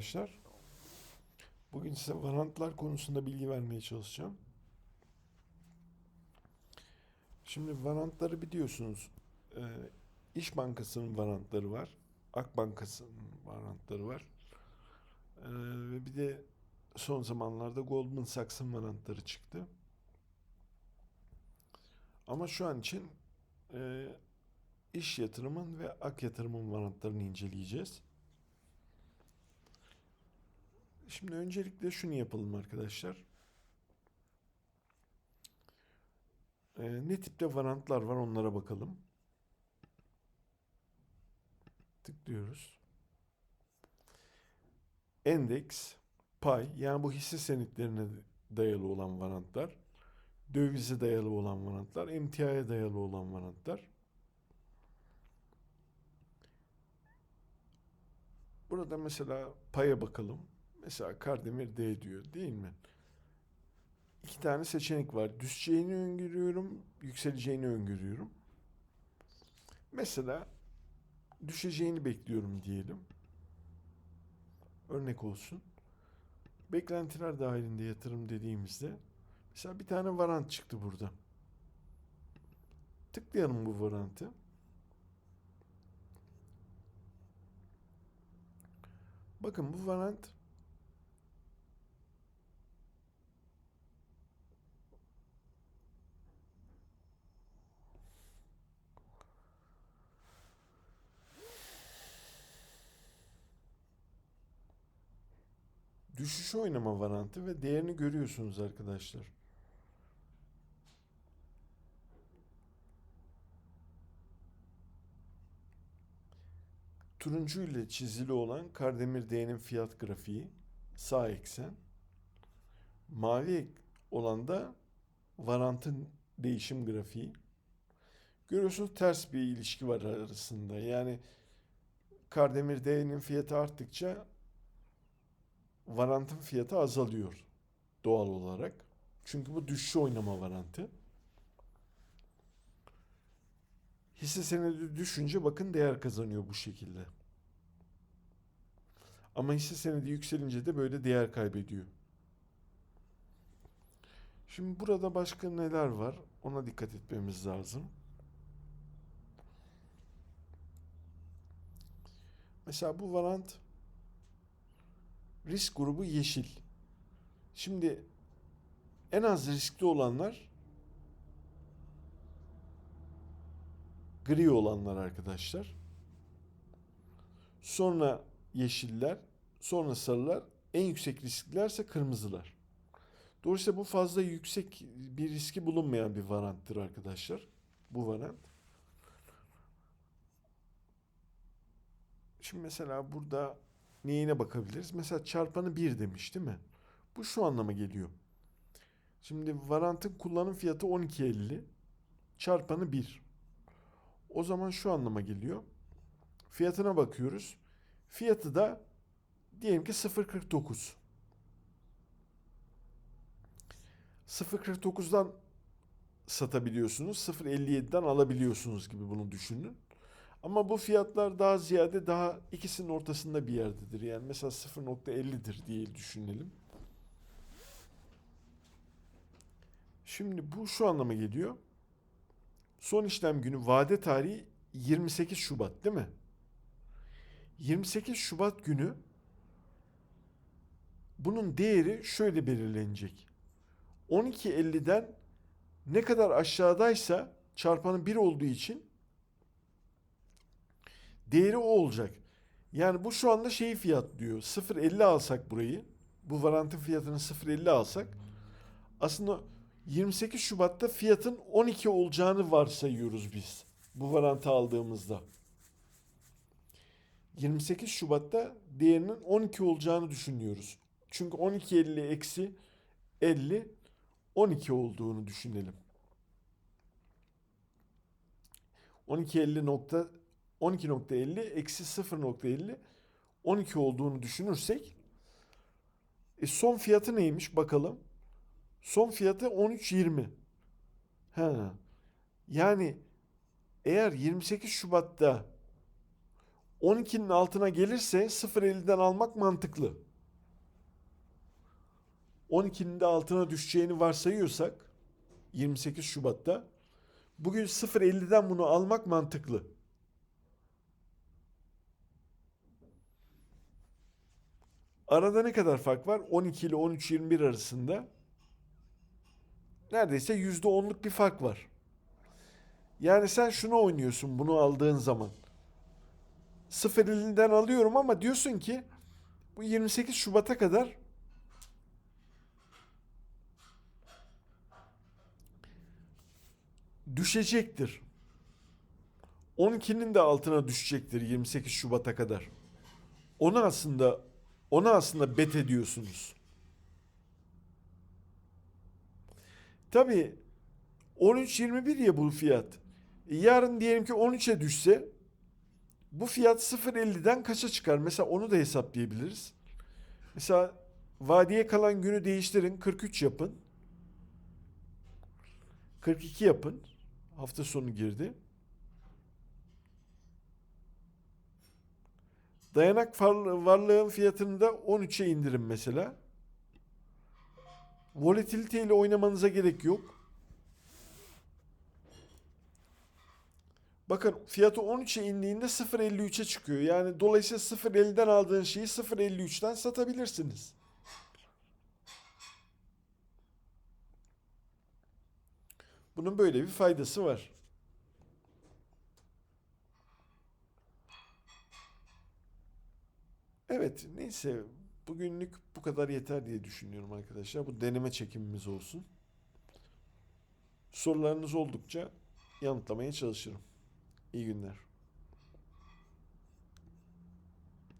Arkadaşlar, bugün size varantlar konusunda bilgi vermeye çalışacağım. Şimdi varantları biliyorsunuz. Ee, İş Bankası'nın varantları var. Ak Bankası'nın varantları var. Ee, ve bir de son zamanlarda Goldman Sachs'ın varantları çıktı. Ama şu an için e, iş yatırımın ve ak yatırımın varantlarını inceleyeceğiz. Şimdi öncelikle şunu yapalım arkadaşlar. Ee, ne tipte varantlar var onlara bakalım. Tıklıyoruz. Endeks, pay yani bu hisse senetlerine dayalı olan varantlar. Dövize dayalı olan varantlar. Emtiaya dayalı olan varantlar. Burada mesela paya bakalım. Mesela Kardemir D diyor değil mi? İki tane seçenek var. Düşeceğini öngörüyorum, yükseleceğini öngörüyorum. Mesela düşeceğini bekliyorum diyelim. Örnek olsun. Beklentiler dahilinde yatırım dediğimizde mesela bir tane varant çıktı burada. Tıklayalım bu varantı. Bakın bu varant düşüş oynama varantı ve değerini görüyorsunuz arkadaşlar. Turuncu ile çizili olan Kardemir D'nin fiyat grafiği sağ eksen. Mavi olan da varantın değişim grafiği. Görüyorsunuz ters bir ilişki var arasında. Yani Kardemir D'nin fiyatı arttıkça varantın fiyatı azalıyor doğal olarak. Çünkü bu düşüş oynama varantı. Hisse senedi düşünce bakın değer kazanıyor bu şekilde. Ama hisse senedi yükselince de böyle değer kaybediyor. Şimdi burada başka neler var? Ona dikkat etmemiz lazım. Mesela bu varant risk grubu yeşil. Şimdi en az riskli olanlar gri olanlar arkadaşlar. Sonra yeşiller, sonra sarılar, en yüksek risklilerse kırmızılar. Dolayısıyla bu fazla yüksek bir riski bulunmayan bir varanttır arkadaşlar. Bu varant. Şimdi mesela burada neyine bakabiliriz? Mesela çarpanı 1 demiş değil mi? Bu şu anlama geliyor. Şimdi varantın kullanım fiyatı 12.50. Çarpanı 1. O zaman şu anlama geliyor. Fiyatına bakıyoruz. Fiyatı da diyelim ki 0.49. 0.49'dan satabiliyorsunuz. 0.57'den alabiliyorsunuz gibi bunu düşünün. Ama bu fiyatlar daha ziyade daha ikisinin ortasında bir yerdedir. Yani mesela 0.50'dir diye düşünelim. Şimdi bu şu anlama geliyor. Son işlem günü vade tarihi 28 Şubat değil mi? 28 Şubat günü bunun değeri şöyle belirlenecek. 12.50'den ne kadar aşağıdaysa çarpanı 1 olduğu için değeri o olacak. Yani bu şu anda şeyi fiyat diyor. 0.50 alsak burayı. Bu varantın fiyatını 0.50 alsak aslında 28 Şubat'ta fiyatın 12 olacağını varsayıyoruz biz. Bu varantı aldığımızda. 28 Şubat'ta değerinin 12 olacağını düşünüyoruz. Çünkü 12.50 eksi 50 12 olduğunu düşünelim. 12.50 nokta 12.50 eksi 0.50 12 olduğunu düşünürsek e son fiyatı neymiş bakalım. Son fiyatı 13.20. Ha. Yani eğer 28 Şubat'ta 12'nin altına gelirse 0.50'den almak mantıklı. 12'nin de altına düşeceğini varsayıyorsak 28 Şubat'ta bugün 0.50'den bunu almak mantıklı. Arada ne kadar fark var? 12 ile 13.21 arasında neredeyse %10'luk bir fark var. Yani sen şunu oynuyorsun bunu aldığın zaman. 0.50'den alıyorum ama diyorsun ki bu 28 Şubat'a kadar düşecektir. 12'nin de altına düşecektir 28 Şubat'a kadar. Onu aslında ona aslında bet ediyorsunuz. Tabii 13.21 ya bu fiyat. Yarın diyelim ki 13'e düşse bu fiyat 0.50'den kaça çıkar? Mesela onu da hesaplayabiliriz. Mesela vadiye kalan günü değiştirin 43 yapın. 42 yapın. Hafta sonu girdi. Dayanak var- varlığın fiyatını da 13'e indirin mesela. Volatilite ile oynamanıza gerek yok. Bakın fiyatı 13'e indiğinde 0.53'e çıkıyor. Yani dolayısıyla 0.50'den aldığın şeyi 0.53'ten satabilirsiniz. Bunun böyle bir faydası var. Neyse bugünlük bu kadar yeter diye düşünüyorum arkadaşlar. Bu deneme çekimimiz olsun. Sorularınız oldukça yanıtlamaya çalışırım. İyi günler.